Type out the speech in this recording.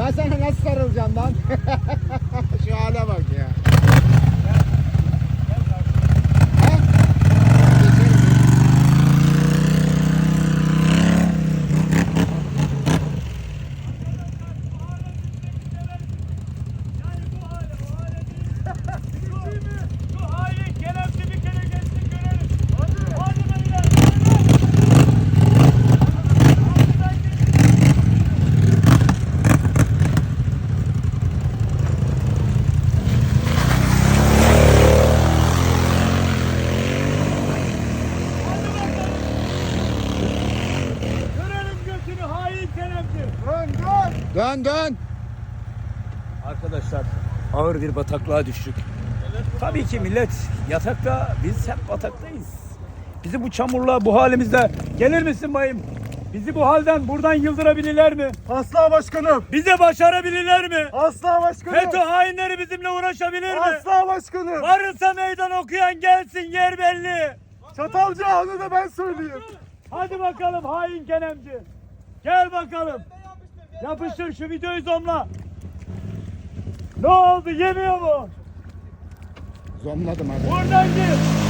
Ben sana nasıl sarılacağım lan? dön. Dön. Arkadaşlar ağır bir bataklığa düştük. Tabii ki millet yatakta biz hep bataktayız. Bizi bu çamurla bu halimizde gelir misin bayım? Bizi bu halden buradan yıldırabilirler mi? Asla başkanım. Bize başarabilirler mi? Asla başkanım. FETÖ hainleri bizimle uğraşabilir mi? Asla başkanım. Varsa meydan okuyan gelsin yer belli. Çatalca onu da ben söyleyeyim. Hadi bakalım hain kenemci. Gel bakalım. Yapıştır şu videoyu zomla. Ne oldu yemiyor mu? Zomladım hadi. Buradan gir.